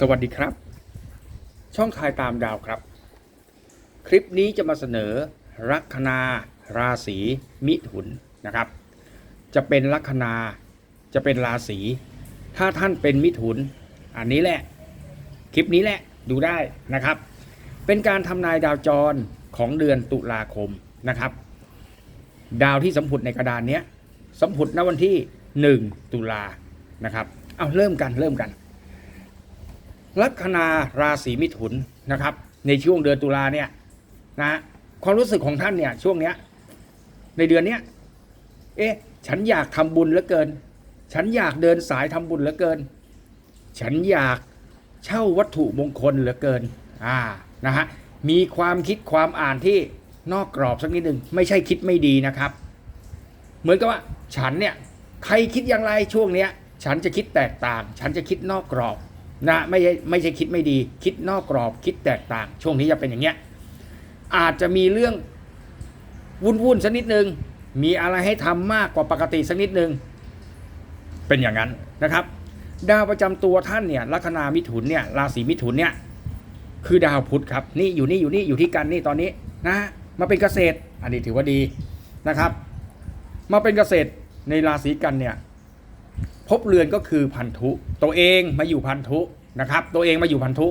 สวัสดีครับ ช่องทายตามดาวครับ คลิปนี้จะมาเสนอ ลัคนาราศีมิถุนนะครับ จะเป็นลัคนาจะเป็นราศีถ้าท่านเป็นมิถุน อันนี้แหละ คลิปนี้แหละดูได้นะครับ เป็นการทำนายดาวจรของเดือนตุลาคมนะครับ ดาวที่สัมผุดในกระดานเนี้ยสัมผุดณวันที่ 1 ตุลานะครับเอาเริ่มกันเริ่มกัน ลัคนาราศีมิถุนนะครับ ในช่วงเดือนตุลาเนี่ยนะความรู้สึกของท่านเนี่ยช่วงเนี้ยในเดือนเนี้ยเอ๊ะฉันอยากทำบุญเหลือเกิน ฉันอยากเดินสายทำบุญเหลือเกิน ฉันอยากเช่าวัตถุมงคลเหลือเกินอ่านะฮะมีความคิดความอ่านที่นอกกรอบสักนิดหนึ่งไม่ใช่คิดไม่ดีนะครับ เหมือนกับว่าฉันเนี่ยใครคิดอย่างไรช่วงเนี้ย ฉันจะคิดแตกต่าง ฉันจะคิดนอกกรอบ นะไม่ใช่ไม่ใช่คิดไม่ดี คิดนอกกรอบคิดแตกต่าง ช่วงนี้จะเป็นอย่างเงี้ยอาจจะมีเรื่องวุ่นวุ่นสักนิดนึง มีอะไรให้ทำมากกว่าปกติสักนิดนึง เป็นอย่างนั้นนะครับ ดาวประจำตัวท่านเนี่ยลัคนามิถุนเนี่ยราศีมิถุนเนี่ยคือดาวพุธครับนี่อยู่นี่อยู่นี่อยู่ที่กันนี่ตอนนี้นะมาเป็นเกษตร อันนี้ถือว่าดีนะครับ มาเป็นเกษตรในราศีกันเนี่ย พบเรือนก็คือพันธุ ตัวเองมาอยู่พันธุนะครับ ตัวเองมาอยู่พันธุ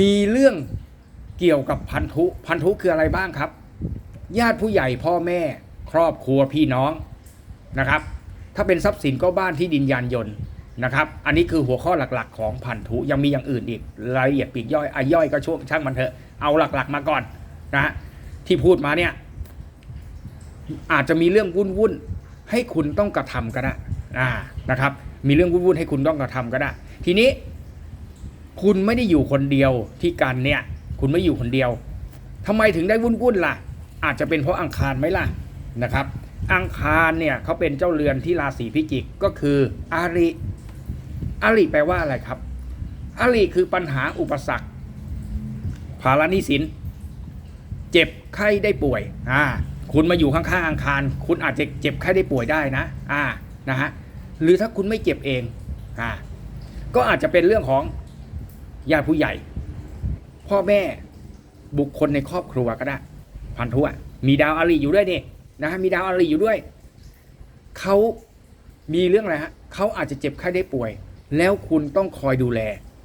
มีเรื่องเกี่ยวกับพันธุ พันธุคืออะไรบ้างครับ ญาติผู้ใหญ่พ่อแม่ ครอบครัวพี่น้องนะครับ ถ้าเป็นทรัพย์สินก็บ้านที่ดินยานยนต์นะครับ อันนี้คือหัวข้อหลักๆ ของพันธุยังมีอย่างอื่นอีกรายละเอียดปีกย่อยอาย่อยก็ช่วงช่างมันเถอะเอาหลักๆมาก่อนนะฮะที่พูดมาเนี่ยอาจจะมีเรื่องวุ่นวุ่นๆให้คุณต้องกระทำก็ได้ อ่านะครับ มีเรื่องวุ่นวุ่นๆให้คุณต้องกระทำก็ได้ ทีนี้ คุณไม่ได้อยู่คนเดียวที่กันเนี่ย คุณไม่อยู่คนเดียวทำไมถึงได้วุ่นวุ่นๆล่ะ อาจจะเป็นเพราะอังคารไหมล่ะนะครับ อังคารเนี่ยเขาเป็นเจ้าเรือนที่ราศีพิจิกก็คืออาริอาริแปลว่าอะไรครับอาริคือปัญหาอุปสรรคภาระนี้สิน เจ็บไข้ได้ป่วยอ่าคุณมาอยู่ข้างๆอังคาร คุณอาจจะเจ็บไข้ได้ป่วยได้นะ อ่านะฮะ หรือถ้าคุณไม่เจ็บเองอ่าก็อาจจะเป็นเรื่องของญาติผู้ใหญ่ พ่อแม่บุคคลในครอบครัวก็ได้พันธุอะมีดาวอาริอยู่ด้วยนี่นะฮะมีดาวอาริอยู่ด้วยเขามีเรื่องอะไรฮะเขาอาจจะเจ็บไข้ได้ป่วย แล้วคุณต้องคอยดูแล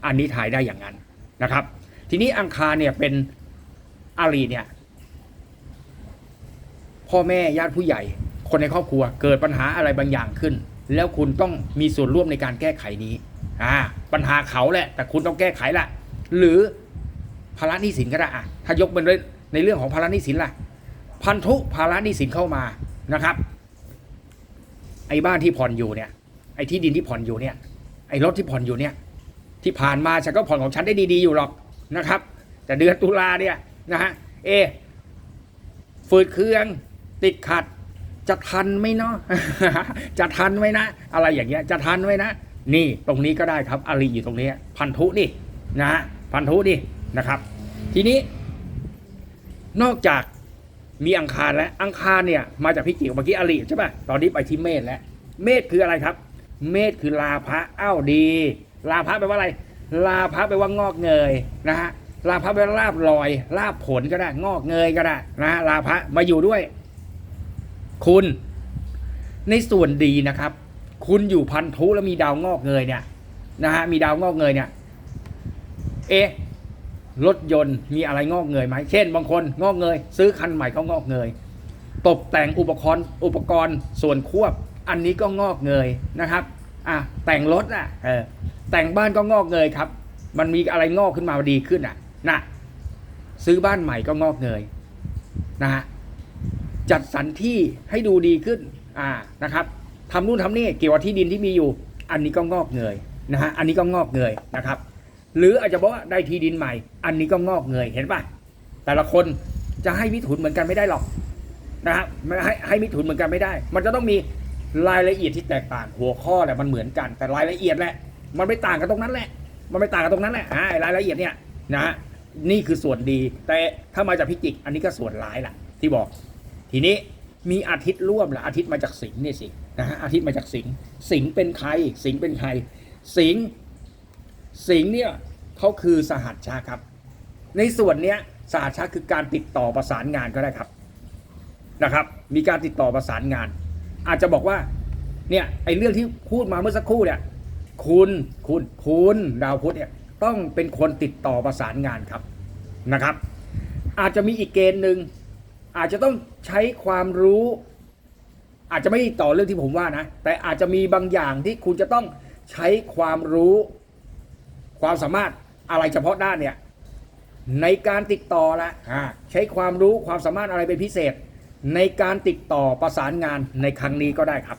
อันนี้ถ่ายได้อย่างนั้นนะครับ ทีนี้อังคารเนี่ยเป็นอารีเนี่ยพ่อแม่ญาติผู้ใหญ่ คนในครอบครัวเกิดปัญหาอะไรบางอย่างขึ้น แล้วคุณต้องมีส่วนร่วมในการแก้ไขนี้อ่าปัญหาเขาแหละ แต่คุณต้องแก้ไขละหรือภาระหนี้สินก็ได้อะถ้ายกเป็นในเรื่องของภาระหนี้สินล่ะ พันธุภาระหนี้สินเข้ามานะครับ ไอ้บ้านที่ผ่อนอยู่เนี่ย ไอ้ที่ดินที่ผ่อนอยู่เนี่ย ไอ้รถที่ผ่อนอยู่เนี่ย ที่ผ่านมาฉันก็ผ่อนของฉันได้ดีๆอยู่หรอกนะครับ แต่เดือนตุลาเนี่ยนะฮะเอะฝืดเครื่องติดขัด จะทันไหมเนาะจะทันไหมนะ อะไรอย่างเงี้ยจะทันไหมนะ นี่ตรงนี้ก็ได้ครับอารีอยู่ตรงนี้ พันธุนี่นะพันธุนี่นะครับ ทีนี้ นอกจากมีอังคารแล้วอังคารเนี่ยมาจากพิจิกเมื่อกี้อารีใช่ป่ะตอนนี้ไปที่เมษแล้ว เมษคืออะไรครับ เมษคือลาภะอ้าวดี ลาภะแปลว่าอะไร ลาภะแปลว่างอกเงยนะฮะลาภะแปลว่าลาบลอยลาบผลก็ได้ งอกเงยก็ได้นะฮะลาภะมาอยู่ด้วย คุณ ในส่วนดีนะครับ คุณอยู่พันธุแล้วมีดาวงอกเงยเนี่ยนะฮะมีดาวงอกเงยเนี่ย เอ๊ะรถยนต์มีอะไรงอกเงยไหมเช่น บางคนงอกเงย ซื้อคันใหม่ก็งอกเงย ตกแต่งอุปกรณ์อุปกรณ์ส่วนควบ อันนี้ก็งอกเงยนะครับอะแต่งรถอะเออแต่งบ้านก็งอกเงยครับ มันมีอะไรงอกขึ้นมาดีขึ้นอะนะซื้อบ้านใหม่ก็งอกเงยนะฮะ จัดสรรที่ให้ดูดีขึ้นอ่านะครับทำนู่นทำนี่เกี่ยวกับที่ดินที่มีอยู่ อันนี้ก็งอกเงยนะฮะอันนี้ก็งอกเงยนะครับ หรืออาจจะบอกว่าได้ที่ดินใหม่ อันนี้ก็งอกเงยเห็นป่ะแต่ละคนจะให้มิถุนเหมือนกันไม่ได้หรอกนะฮะไม่ให้ให้มิถุนเหมือนกันไม่ได้ มันจะต้องมีรายละเอียดที่แตกต่างหัวข้อแหละมันเหมือนกัน แต่รายละเอียดแหละ มันไม่ต่างกันตรงนั้นแหละ มันไม่ต่างกันตรงนั้นแหละอ่ารายละเอียดเนี่ยนะฮะนี่คือส่วนดี แต่ถ้ามาจากพิจิก อันนี้ก็ส่วนร้ายล่ะ ที่บอก ทีนี้มีอาทิตย์ร่วมละอาทิตย์มาจากสิงห์นี่สินะฮะอาทิตย์มาจากสิงห์สิงห์เป็นใคร สิงห์เป็นใคร สิงห์สิงห์เนี่ยเขาคือสหัชชาครับ ในส่วนเนี้ยสหัชชาคือการติดต่อประสานงานก็ได้ครับนะครับ มีการติดต่อประสานงาน อาจจะบอกว่าเนี่ยไอ้เรื่องที่พูดมาเมื่อสักครู่เนี่ยคุณคุณคุณดาวพุธเนี่ยต้องเป็นคนติดต่อประสานงานครับนะครับ อาจจะมีอีกเกณฑ์หนึ่ง อาจจะต้องใช้ความรู้ อาจจะไม่ได้ต่อเรื่องที่ผมว่านะ แต่อาจจะมีบางอย่างที่คุณจะต้องใช้ความรู้ ความสามารถอะไรเฉพาะด้านเนี่ยในการติดต่อละอ่าใช้ความรู้ความสามารถอะไรเป็นพิเศษ ในการติดต่อประสานงานในครั้งนี้ก็ได้ครับ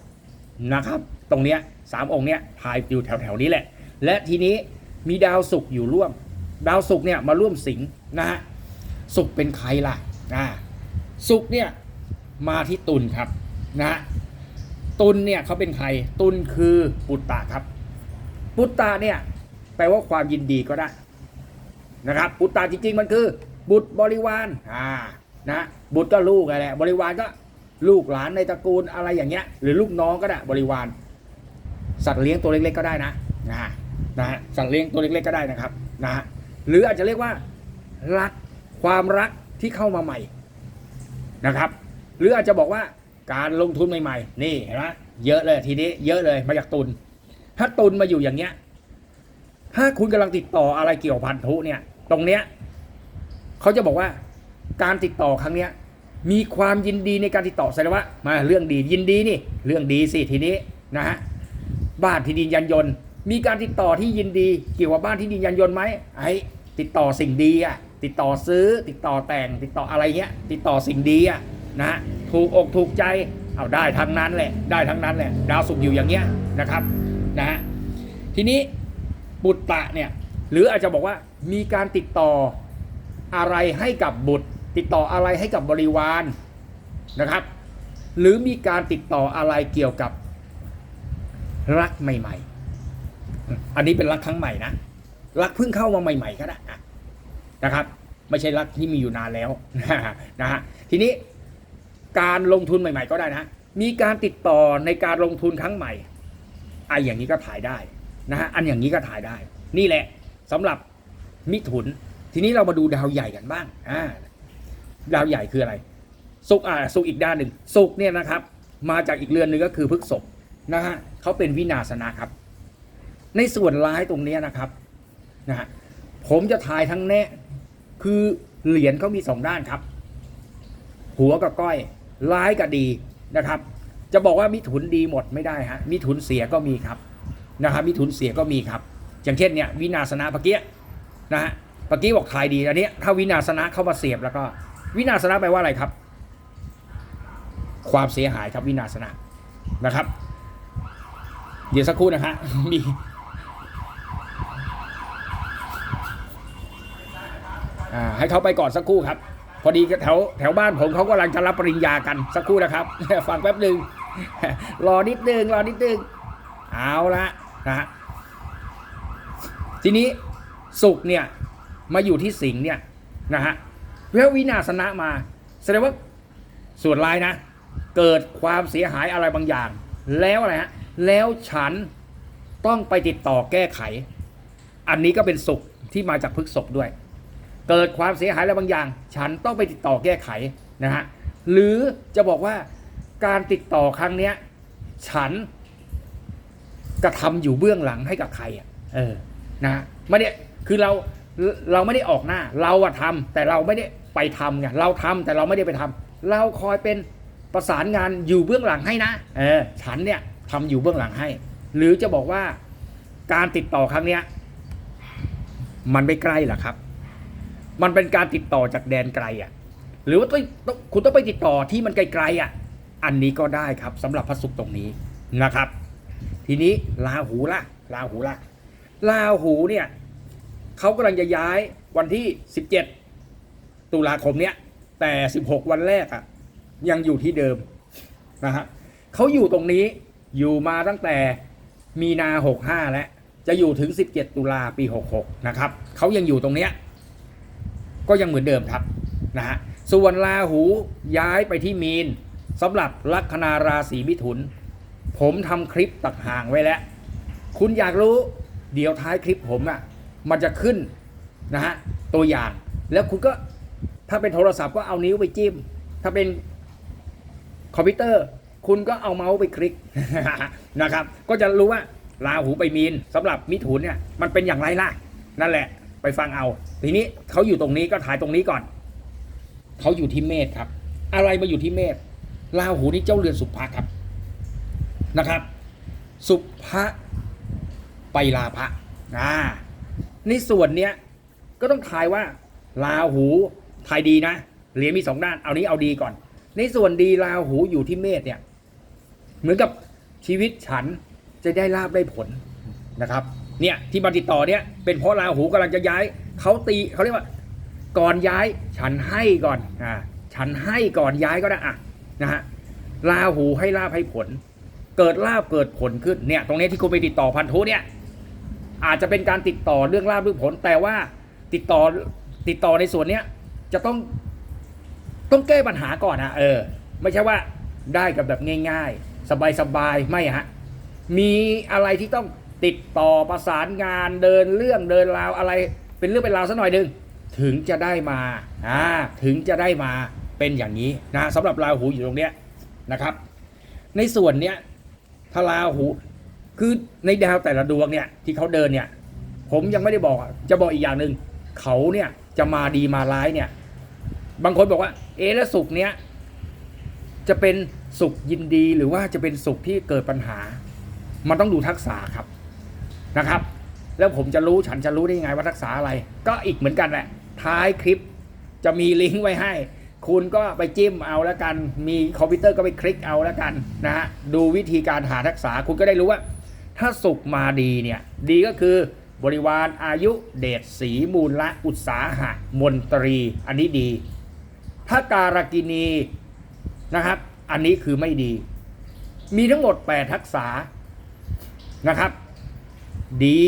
นะครับ ตรงเนี้ยสามองค์เนี้ยถ่ายอยู่แถวๆนี้แหละ และทีนี้มีดาวศุกร์อยู่ร่วม ดาวศุกร์เนี่ยมาร่วมสิงห์นะฮะศุกร์เป็นใครล่ะอ่า ศุกเนี่ยมาที่ตุลครับนะตุลเนี่ยเขาเป็นใคร ตุลคือปุตตะครับ ปุตตะเนี่ยแปลว่าความยินดีก็ได้นะครับบุตรตาจริงๆมันคือ บุตรบริวารอ่านะบุตรก็ลูกอะไรแหละบริวารก็ลูกหลานในตระกูลอะไรอย่างเงี้ย หรือลูกน้องก็ได้บริวาร สัตว์เลี้ยงตัวเล็กๆก็ได้นะนะนะสัตว์เลี้ยงตัวเล็กๆก็ได้นะครับนะหรืออาจจะเรียกว่ารักความรักที่เข้ามาใหม่ นะครับ หรืออาจจะบอกว่าการลงทุนใหม่ๆ นี่เห็นไหมเยอะเลยทีนี้เยอะเลยมาจากตุน ถ้าตุนมาอยู่อย่างเงี้ย ถ้าคุณกำลังติดต่ออะไรเกี่ยวพันธุเนี่ย ตรงเนี้ยเขาจะบอกว่าการติดต่อครั้งเนี้ย มีความยินดีในการติดต่อแสดงว่ามาเรื่องดียินดีนี่ เรื่องดีสิทีนี้นะฮะบ้านที่ดินยันยนต์ มีการติดต่อที่ยินดี เกี่ยวกับบ้านที่ดินยันยนต์ไหมไอ้ติดต่อสิ่งดีอะ ติดต่อซื้อ ติดต่อแต่ง ติดต่ออะไรเงี้ย ติดต่อสิ่งดีอะนะฮะถูกอกถูกใจเอาได้ทั้งนั้นแหละได้ทั้งนั้นแหละดาวสุกอยู่อย่างเงี้ยนะครับนะฮะทีนี้บุตรตะเนี่ยหรืออาจจะบอกว่ามีการติดต่ออะไรให้กับบุตร ติดต่ออะไรให้กับบริวารนะครับ หรือมีการติดต่ออะไรเกี่ยวกับรักใหม่ ๆ อันนี้เป็นรักครั้งใหม่นะรักเพิ่งเข้ามาใหม่ ๆ ก็ได้ นะครับ ไม่ใช่รักที่มีอยู่นานแล้วนะฮะทีนี้การลงทุนใหม่ ๆ ก็ได้นะ มีการติดต่อในการลงทุนครั้งใหม่ไออย่างนี้ก็ถ่ายได้นะฮะอันอย่างนี้ก็ถ่ายได้ นี่แหละสำหรับมิถุน ทีนี้เรามาดูดาวใหญ่กันบ้างอ่าดาวใหญ่คืออะไร สุกอ่าสุกอีกด้านหนึ่งสุกเนี่ยนะครับ มาจากอีกเรือนหนึ่งก็คือพฤกษบนะฮะเขาเป็นวินาศนะครับ ในส่วนร้ายตรงนี้นะครับนะฮะผมจะทายทั้งแน่ คือเหรียญเขามีสองด้านครับ หัวกับก้อย ร้ายกับดีนะครับ จะบอกว่ามิถุนดีหมดไม่ได้ฮะมิถุนเสียก็มีครับนะครับมิถุนเสียก็มีครับ อย่างเช่นเนี่ยวินาศนะปะเกียนะฮะปะกี้บอกทายดีอันนี้ถ้าวินาศนะเข้ามาเสียบแล้วก็ วินาศนะแปลว่าอะไรครับ ความเสียหายครับวินาศนะนะครับ เดี๋ยวสักครู่นะฮะมี อ่าให้เขาไปก่อนสักครู่ครับ พอดีแถวแถวบ้านผมเขากำลังจะรับปริญญากันสักครู่นะครับ ฟังแป๊บหนึ่งรอนิดนึงรอนิดนึงเอาละนะฮะทีนี้สุกเนี่ยมาอยู่ที่สิงเนี่ยนะฮะแล้ววินาศนะมา แสดงว่าส่วนร้ายนะ เกิดความเสียหายอะไรบางอย่าง แล้วอะไรฮะแล้วฉันต้องไปติดต่อแก้ไข อันนี้ก็เป็นสุขที่มาจากพฤกษบด้วย เกิดความเสียหายอะไรบางอย่าง ฉันต้องไปติดต่อแก้ไขนะฮะหรือจะบอกว่าการติดต่อครั้งเนี้ยฉันกระทำอยู่เบื้องหลังให้กับใครอะเออนะไม่ได้คือเราเราไม่ได้ออกหน้า เราอะทำแต่เราไม่ได้ไปทำไงเราทำแต่เราไม่ได้ไปทำเราคอยเป็นประสานงานอยู่เบื้องหลังให้นะเออฉันเนี่ยทำอยู่เบื้องหลังให้ หรือจะบอกว่าการติดต่อครั้งเนี้ยมันไม่ใกล้หรอครับ มันเป็นการติดต่อจากแดนไกลอะ หรือว่าต้องคุณต้องไปติดต่อที่มันไกลๆอะ อันนี้ก็ได้ครับสำหรับพระศุกร์ตรงนี้นะครับ ทีนี้ลาหูละลาหูละลาหูเนี่ยเขากำลังจะย้ายวันที่ 17 ตุลาคมเนี้ยแต่ 16 วันแรกอะ่ะยังอยู่ที่เดิมนะฮะเขาอยู่ตรงนี้อยู่มาตั้งแต่มีนา 65 แล้วจะอยู่ถึง 17 ตุลาปี 66 นะครับเขายังอยู่ตรงเนี้ย ก็ยังเหมือนเดิมครับนะฮะส่วนราหูย้ายไปที่มีนสำหรับลัคนาราศีมิถุน ผมทำคลิปตักห่างไว้แล้ว คุณอยากรู้เดี๋ยวท้ายคลิปผมอะมันจะขึ้นนะฮะตัวอย่างแล้วคุณก็ถ้าเป็นโทรศัพท์ก็เอานิ้วไปจิ้ม ถ้าเป็นคอมพิวเตอร์คุณก็เอาเมาส์ไปคลิกนะครับ ก็จะรู้ว่าราหูไปมีนสำหรับมิถุนเนี่ยมันเป็นอย่างไรล่ะ นั่นแหละไปฟังเอา ทีนี้เขาอยู่ตรงนี้ก็ถ่ายตรงนี้ก่อน เขาอยู่ที่เมษครับ อะไรมาอยู่ที่เมษราหูนี่เจ้าเรือนสุภะครับนะครับ สุภะไปลาภะอ่าในส่วนเนี้ยก็ต้องทายว่าราหูทายดีนะเหรียญมีสองด้าน เอานี้เอาดีก่อน ในส่วนดีราหูอยู่ที่เมษเนี่ย เหมือนกับชีวิตฉันจะได้ลาบได้ผลนะครับ เนี่ยที่มาติดต่อเนี่ยเป็นเพราะราหูกำลังจะย้ายเขาตีเขาเรียกว่า ก่อนย้ายฉันให้ก่อนอ่าฉันให้ก่อนย้ายก็ได้อะนะฮะราหูให้ลาบให้ผล เกิดลาบเกิดผลขึ้นเนี่ย ตรงนี้ที่คุณไปติดต่อพันธุเนี่ย อาจจะเป็นการติดต่อเรื่องลาบเรื่องผล แต่ว่าติดต่อติดต่อในส่วนเนี้ยจะต้องต้องแก้ปัญหาก่อนนะเออ ไม่ใช่ว่าได้กับแบบง่าย ๆ สบายๆไม่ฮะมีอะไรที่ต้อง ติดต่อประสานงานเดินเรื่องเดินราวอะไร เป็นเรื่องเป็นราวสักหน่อยหนึ่งถึงจะได้มาอ่าถึงจะได้มาเป็นอย่างนี้นะสำหรับราหูอยู่ตรงเนี้ยนะครับ ในส่วนเนี้ยถ้าราหูคือในดาวแต่ละดวงเนี่ยที่เขาเดินเนี่ย ผมยังไม่ได้บอกจะบอกอีกอย่างหนึ่งเขาเนี่ยจะมาดีมาร้ายเนี่ย บางคนบอกว่า เอแล้วสุขเนี้ยจะเป็นสุขยินดีหรือว่าจะเป็นสุขที่เกิดปัญหา มันต้องดูทักษะครับ นะครับ แล้วผมจะรู้ฉันจะรู้ได้ยังไงว่าทักษะอะไร ก็อีกเหมือนกันแหละ ท้ายคลิปจะมีลิงก์ไว้ให้ คุณก็ไปจิ้มเอาแล้วกัน มีคอมพิวเตอร์ก็ไปคลิกเอาแล้วกันนะฮะดูวิธีการหาทักษะคุณก็ได้รู้ว่า ถ้าสุขมาดีเนี่ยดีก็คือบริวารอายุเดชสีมูลละอุตสาหะมนตรี อันนี้ดี ถ้าการกินีนะครับ อันนี้คือไม่ดี มีทั้งหมด 8 ทักษะนะครับ ดี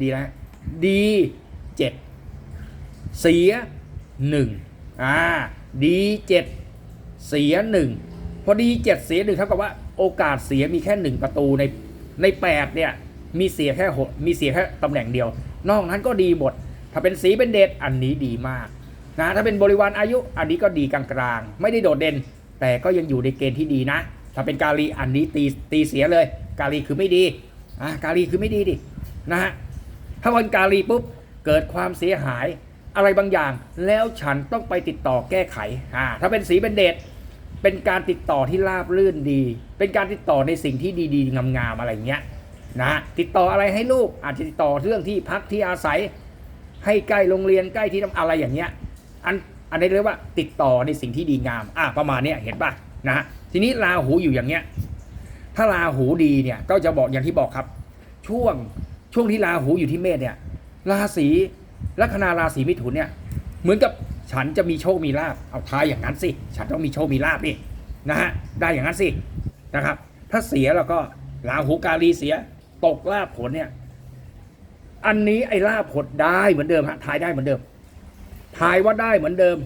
ดีนะดีเจ็ดเสียหนึ่งอ่าดีเจ็ดเสียหนึ่งพอดีเจ็ดเสียหนึ่งเท่ากับว่าโอกาสเสียมีแค่หนึ่งประตูในในแปดเนี่ยมีเสียแค่หกมีเสียแค่ตำแหน่งเดียว นอกนั้นก็ดีหมด ถ้าเป็นสีเป็นเดชอันนี้ดีมากนะถ้าเป็นบริวารอายุอันนี้ก็ดีกลางๆ ไม่ได้โดดเด่น แต่ก็ยังอยู่ในเกณฑ์ที่ดีนะ ถ้าเป็นกาลีอันนี้ตีตีเสียเลย กาลีคือไม่ดีอะกาลีคือไม่ดีดิ นะฮะถ้าวันกาลีปุ๊บเกิดความเสียหายอะไรบางอย่าง แล้วฉันต้องไปติดต่อแก้ไขอ่าถ้าเป็นสีเป็นเดชเป็นการติดต่อที่ราบรื่นดี เป็นการติดต่อในสิ่งที่ดีๆ งามๆอะไรเงี้ยนะติดต่ออะไรให้ลูกอาจจะติดต่อเรื่องที่พักที่อาศัย ให้ใกล้โรงเรียนใกล้ที่ทำอะไรอย่างเงี้ยอันอันนี้เรียกว่าติดต่อในสิ่งที่ดีงามอะประมาณเนี้ยเห็นป่ะนะฮะทีนี้ราหูอยู่อย่างเงี้ยถ้าราหูดีเนี่ยก็จะบอกอย่างที่บอกครับ ช่วง ช่วงที่ราหูอยู่ที่เมษเนี่ย ราศีลัคนาราศีมิถุนเนี่ย เหมือนกับฉันจะมีโชคมีลาบเอาทายอย่างนั้นสิ ฉันต้องมีโชคมีลาบนี่นะฮะได้อย่างนั้นสินะครับ ถ้าเสียแล้วก็ราหูกาลีเสียตกลาบผลเนี่ย อันนี้ไอ้ลาบผลได้เหมือนเดิมฮะทายได้เหมือนเดิมทายว่าได้เหมือนเดิม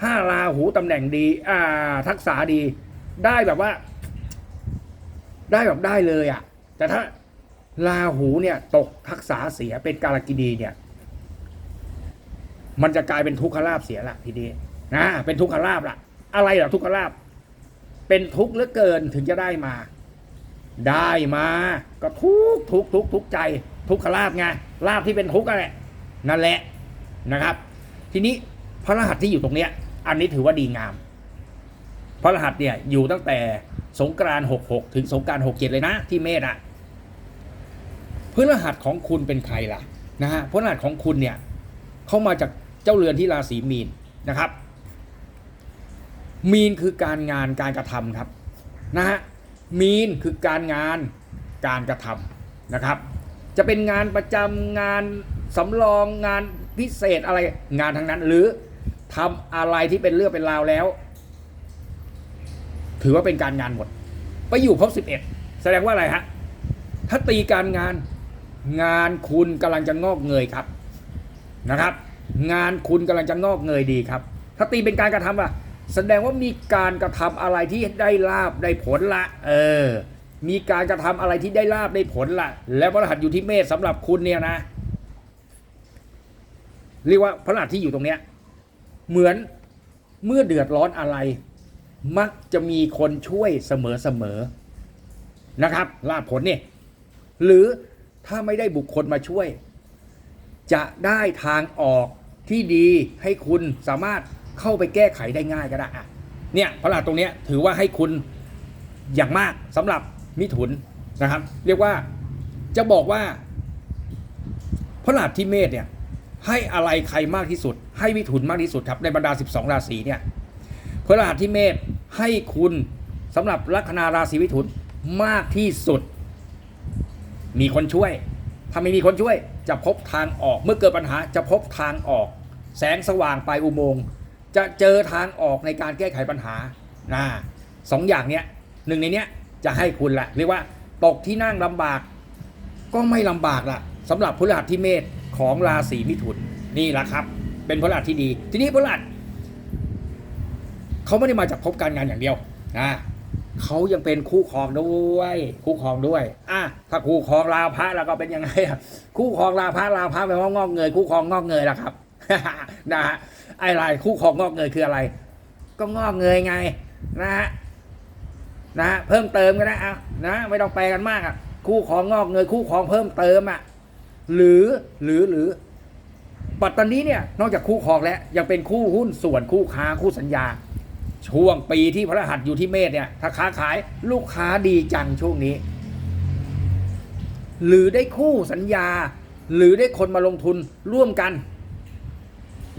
ถ้าราหูตำแหน่งดี อ่า ทักษะดี ได้แบบว่า ได้แบบได้เลยอะ่ะ แต่ถ้า ราหูเนี่ยตกทักษะเสียเป็นกาลกินีเนี่ย มันจะกลายเป็นทุกขลาบเสียละทีนี้นะเป็นทุกขลาบละอะไรหรอทุกขลาบเป็นทุกข์เหลือเกินถึงจะได้มา ได้มาก็ทุกทุกทุกทุกใจ ทุกขลาบไงลาบที่เป็นทุกข์นั่นแหละนั่นแหละนะครับ ทีนี้พระรหัสที่อยู่ตรงเนี้ย อันนี้ถือว่าดีงาม พระรหัสเนี่ยอยู่ตั้งแต่สงกรานหกหกถึงสงกรานหกเจ็ดเลยนะที่เมษอะ พฤหัสของคุณเป็นใครล่ะนะฮะพฤหัสของคุณเนี่ยเข้ามาจากเจ้าเรือนที่ราศีมีนนะครับ มีนคือการงานการกระทำครับนะฮะมีนคือการงานการกระทำนะครับ จะเป็นงานประจำงานสำรองงานพิเศษอะไรงานทั้งนั้น หรือทำอะไรที่เป็นเรื่องเป็นราวแล้ว ถือว่าเป็นการงานหมด ไปอยู่พบสิบเอ็ดแสดงว่าอะไรฮะถ้าตีการงาน งานคุณกำลังจะงอกเงยครับนะครับ งานคุณกำลังจะงอกเงยดีครับ ถ้าตีเป็นการกระทำอะแสดงว่ามีการกระทำอะไรที่ได้ลาบได้ผลละ เออ มีการกระทำอะไรที่ได้ลาบได้ผลละแล้วพระรหัสอยู่ที่เมษสำหรับคุณเนี่ยนะ เรียกว่าพระรหัสที่อยู่ตรงเนี้ย เหมือนเมื่อเดือดร้อนอะไร มักจะมีคนช่วยเสมอเสมอนะครับลาภผลเนี่ยหรือ ถ้าไม่ได้บุคคลมาช่วย จะได้ทางออกที่ดีให้คุณสามารถเข้าไปแก้ไขได้ง่ายก็ได้อะเนี่ยพระรหัสตรงนี้ถือว่าให้คุณอย่างมากสำหรับมิถุนนะครับ เรียกว่าจะบอกว่าพระรหัสที่เมษเนี่ยให้อะไรใครมากที่สุด ให้มิถุนมากที่สุดครับในบรรดา 12 ราศีเนี่ยพระรหัสที่เมษให้คุณสำหรับลัคนาราศีมิถุนมากที่สุด มีคนช่วย ถ้าไม่มีคนช่วย จะพบทางออก เมื่อเกิดปัญหาจะพบทางออก แสงสว่างปลายอุโมงค์ จะเจอทางออกในการแก้ไขปัญหานะสองอย่างเนี้ยหนึ่งในเนี้ยจะให้คุณละเรียกว่าตกที่นั่งลำบาก ก็ไม่ลำบากละสำหรับพฤหัสที่เมษของราศีมิถุนนี่แหละครับ เป็นพฤหัสที่ดี ทีนี้พฤหัสเขาไม่ได้มาจากภพการงานอย่างเดียวนะ เขายังเป็นคู่ครองด้วย คู่ครองด้วยอะถ้าคู่ครองลาพระแล้วก็เป็นยังไงอะคู่ครองลาพระลาพระแปลว่างอกเงยคู่ครองงอกเงยละครับนะฮะไอ้ไรคู่ครองงอกเงยคืออะไร ก็งอกเงยไงนะฮะนะฮะเพิ่มเติมก็ได้อะนะไม่ต้องแปลกันมากอะคู่ครองงอกเงยคู่ครองเพิ่มเติมอะหรือหรือหรือปัตตานีเนี่ยนอกจากคู่ครองแล้วยังเป็นคู่หุ้นส่วนคู่ค้าคู่สัญญา ช่วงปีที่พระรหัสอยู่ที่เมษเนี่ยถ้าค้าขายลูกค้าดีจังช่วงนี้ หรือได้คู่สัญญา หรือได้คนมาลงทุนร่วมกัน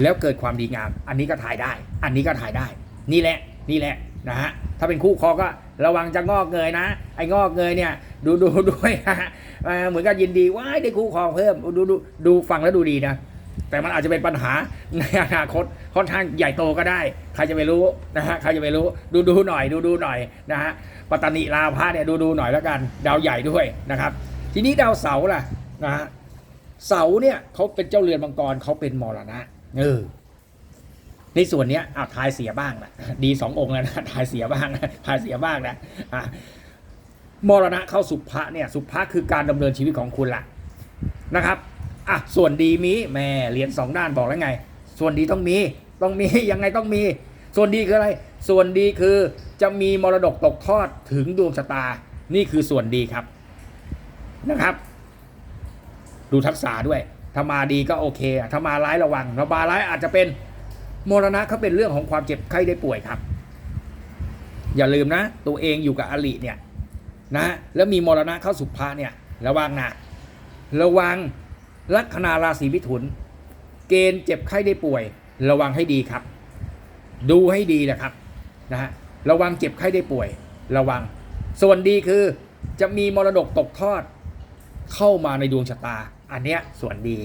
แล้วเกิดความดีงาม อันนี้ก็ถ่ายได้ อันนี้ก็ถ่ายได้ นี่แหละ นี่แหละนะฮะถ้าเป็นคู่คอก็ระวังจะงอกเงยนะ ไอ้งอกเงยเนี่ย ดูดูด้วยฮะเหมือนกับยินดีว้ายได้คู่คองเพิ่มดูดูดูฟังแล้วดูดีนะ แต่มันอาจจะเป็นปัญหาในอนาคตค่อนข้างใหญ่โตก็ได้ ใครจะไปรู้นะฮะใครจะไปรู้ดูดูหน่อยดูดูหน่อยนะฮะปัตตานีลาพะเนี่ยดูดูหน่อยแล้วกัน ดาวใหญ่ด้วยนะครับ ทีนี้ดาวเสาล่ะนะฮะเสาเนี่ยเขาเป็นเจ้าเรือนมังกรเขาเป็นมรณะเออในส่วนเนี้ยอะทายเสียบ้างนะดีสององค์แล้วนะทายเสียบ้างนะทายเสียบ้างนะอะมรณะเข้าสุภะเนี่ย สุภะคือการดำเนินชีวิตของคุณละนะครับ อะส่วนดีมีแม่เหรียญสองด้านบอกแล้วไง ส่วนดีต้องมีต้องมียังไงต้องมี ส่วนดีคืออะไร ส่วนดีคือจะมีมรดกตกทอดถึงดวงชะตา นี่คือส่วนดีครับนะครับ ดูทักษะด้วยถ้ามาดีก็โอเคถ้ามาร้ายระวังถ้ามาร้ายอาจจะเป็นมรณะเขาเป็นเรื่องของความเจ็บไข้ได้ป่วยครับ อย่าลืมนะ ตัวเองอยู่กับอลิเนี่ยนะแล้วมีมรณะเข้าสุภาเนี่ยระวังนะระวัง ลัคนาราศีมิถุน เกณฑ์เจ็บไข้ได้ป่วย ระวังให้ดีครับ ดูให้ดีนะครับนะฮะระวังเจ็บไข้ได้ป่วย ระวัง ส่วนดีคือจะมีมรดกตกทอด เข้ามาในดวงชะตา อันเนี้ยส่วนดี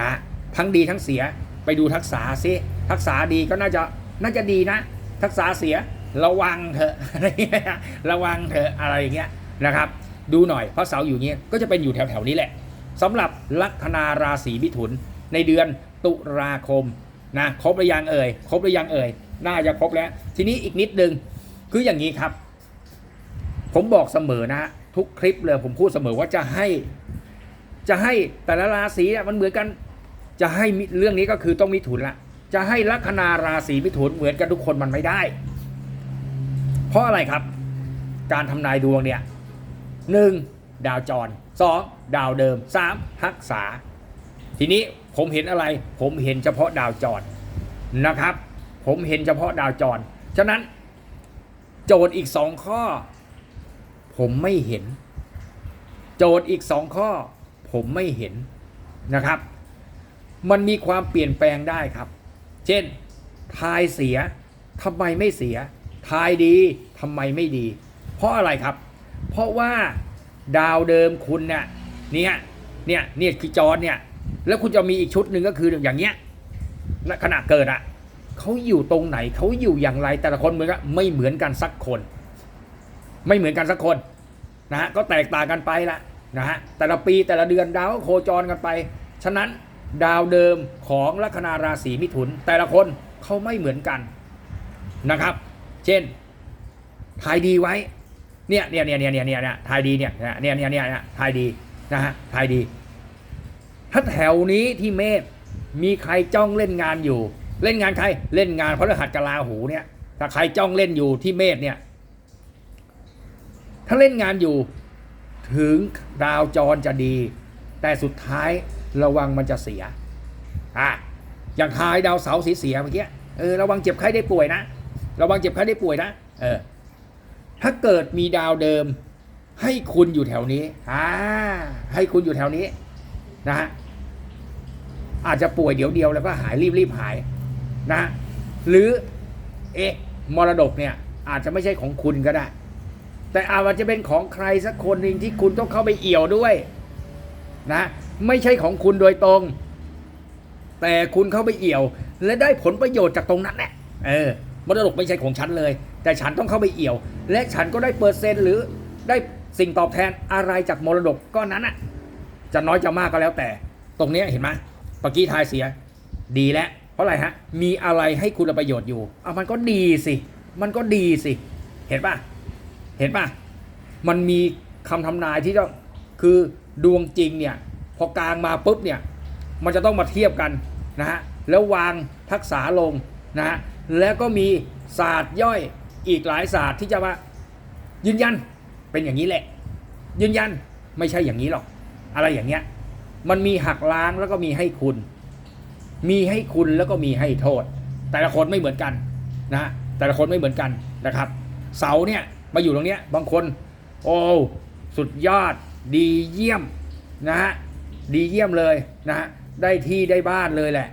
นะทั้งดีทั้งเสียไปดูทักษะซิทักษะดีก็น่าจะน่าจะดีนะ ทักษะเสียระวังเถอะอะไรเงี้ยระวังเถอะอะไรอย่างเงี้ยนะครับ ดูหน่อยเพราะเสาอยู่เงี้ยก็จะเป็นอยู่แถวๆนี้แหละ สำหรับลัคนาราศีมิถุน ในเดือนตุลาคมนะครบหรือยังเอ่ยครบหรือยังเอ่ยน่าจะครบแล้ว ทีนี้อีกนิดนึงคืออย่างนี้ครับ ผมบอกเสมอนะ ทุกคลิปเลยผมพูดเสมอว่าจะให้ จะให้แต่ละราศีมันเหมือนกัน จะให้เรื่องนี้ก็คือต้องมิถุนละจะให้ลัคนาราศีมิถุนเหมือนกันทุกคนมันไม่ได้ เพราะอะไรครับ การทำนายดวงเนี่ยหนึ่งดาวจร สองดาวเดิมสามทักษา ทีนี้ผมเห็นอะไร ผมเห็นเฉพาะดาวจรนะครับ ผมเห็นเฉพาะดาวจร ฉะนั้น โจทย์อีกสองข้อ ผมไม่เห็น โจทย์อีกสองข้อ ผมไม่เห็นนะครับ มันมีความเปลี่ยนแปลงได้ครับ เช่น ทายเสียทำไมไม่เสีย ทายดีทำไมไม่ดี เพราะอะไรครับ เพราะว่า ดาวเดิมคุณเนี่ยเนี่ยเนี่ยเนี่ยคือจรเนี่ย แล้วคุณจะมีอีกชุดหนึ่งก็คืออย่างเงี้ยขณะเกิดอะเขาอยู่ตรงไหนเขาอยู่อย่างไรแต่ละคนเหมือนกันไม่เหมือนกันสักคน ไม่เหมือนกันสักคนนะฮะก็แตกต่างกันไปละนะฮะแต่ละปีแต่ละเดือนดาวโคจรกันไป ฉะนั้นดาวเดิมของลัคนาราศีมิถุน แต่ละคนเขาไม่เหมือนกันนะครับ เช่นทายดีไว้ เนี่ยเนี่ยเนี่ยเนี่ยเนี่ยเนี่ยทายดีเนี่ยเนี่ยเนี่ยเนี่ยเนี่ยทายดีนะฮะทายดี ถ้าแถวนี้ที่เมษมีใครจ้องเล่นงานอยู่ เล่นงานใครเล่นงานพระฤหัสกลาหูเนี่ยถ้าใครจ้องเล่นอยู่ที่เมษเนี่ย ถ้าเล่นงานอยู่ ถึงดาวจรจะดี แต่สุดท้ายระวังมันจะเสียอะอย่างทายดาวเสาร์เสียเมื่อกี้เออระวังเจ็บไข้ได้ป่วยนะ ระวังเจ็บไข้ได้ป่วยนะ เออ ถ้าเกิดมีดาวเดิม ให้คุณอยู่แถวนี้อ่าให้คุณอยู่แถวนี้นะฮะอาจจะป่วยเดี๋ยวเดียวแล้วก็หายรีบรีบหายนะฮะหรือเอ๊ะมรดกเนี่ย อาจจะไม่ใช่ของคุณก็ได้ แต่อาจจะเป็นของใครสักคนหนึ่งที่คุณต้องเข้าไปเอี่ยวด้วยนะ ไม่ใช่ของคุณโดยตรง แต่คุณเข้าไปเอี่ยว และได้ผลประโยชน์จากตรงนั้นแหละเออมรดกไม่ใช่ของฉันเลย แต่ฉันต้องเข้าไปเอี่ยวและฉันก็ได้เปอร์เซ็นต์หรือได้สิ่งตอบแทนอะไรจากมรดกก้อนนั้นอะจะน้อยจะมากก็แล้วแต่ ตรงนี้เห็นไหมปกี้ทายเสีย ดีแล้วเพราะอะไรฮะ มีอะไรให้คุณประโยชน์อยู่เอะมันก็ดีสิ มันก็ดีสิ เห็นป่ะ เห็นป่ะ มันมีคำทำนายที่ต้องคือดวงจริงเนี่ยพอกลางมาปุ๊บเนี่ย มันจะต้องมาเทียบกันนะฮะ แล้ววางทักษะลงนะฮะ แล้วก็มีศาสตร์ย่อย อีกหลายศาสตร์ที่จะมายืนยันเป็นอย่างนี้แหละ ยืนยันไม่ใช่อย่างนี้หรอก อะไรอย่างเงี้ย มันมีหักล้างแล้วก็มีให้คุณ มีให้คุณแล้วก็มีให้โทษ แต่ละคนไม่เหมือนกันนะฮะแต่ละคนไม่เหมือนกันนะครับ เสาเนี่ยมาอยู่ตรงเนี้ยบางคน โอ้สุดยอดดีเยี่ยมนะฮะดีเยี่ยมเลยนะฮะได้ที่ได้บ้านเลยแหละ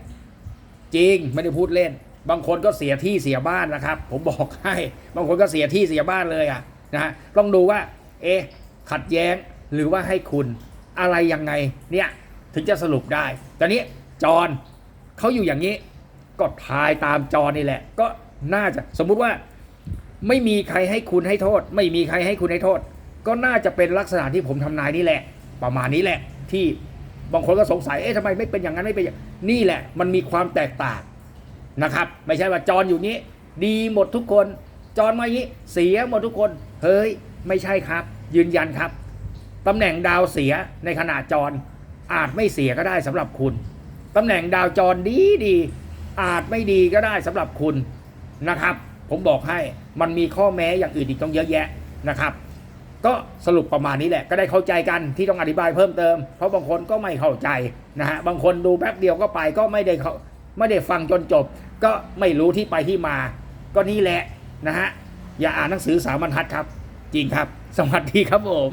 จริงไม่ได้พูดเล่น บางคนก็เสียที่เสียบ้านนะครับ ผมบอกให้ บางคนก็เสียที่เสียบ้านเลยอะนะต้องดูว่า เอ๊ะขัดแย้งหรือว่าให้คุณอะไรยังไงเนี่ยถึงจะสรุปได้ ตอนนี้จรเขาอยู่อย่างนี้ ก็ทายตามจรนี่แหละ ก็น่าจะสมมุติว่า ไม่มีใครให้คุณให้โทษ ไม่มีใครให้คุณให้โทษ ก็น่าจะเป็นลักษณะที่ผมทำนายนี่แหละ ประมาณนี้แหละ ที่บางคนก็สงสัยเอ๊ะทำไมไม่เป็นอย่างนั้นไม่เป็นอย่างนี่แหละ มันมีความแตกต่าง นะครับ ไม่ใช่ว่าจรอยู่นี้ ดีหมดทุกคนจรมาอย่างนี้ เสียหมดทุกคน เฮ้ย ไม่ใช่ครับ ยืนยันครับตำแหน่งดาวเสียในขณะจรอาจไม่เสียก็ได้สำหรับคุณตำแหน่งดาวจรดีดีอาจไม่ดีก็ได้สำหรับคุณนะครับ ผมบอกให้มันมีข้อแม้อย่างอื่นอีกต้องเยอะแยะนะครับ ก็สรุปประมาณนี้แหละ ก็ได้เข้าใจกันที่ต้องอธิบายเพิ่มเติม เพราะบางคนก็ไม่เข้าใจนะฮะบางคนดูแป๊บเดียวก็ไปก็ไม่ได้ไม่ได้ฟังจนจบ ก็ไม่รู้ที่ไปที่มา ก็นี่แหละนะฮะอย่าอ่านหนังสือสามัญทัดครับ จริงครับ สวัสดีครับผม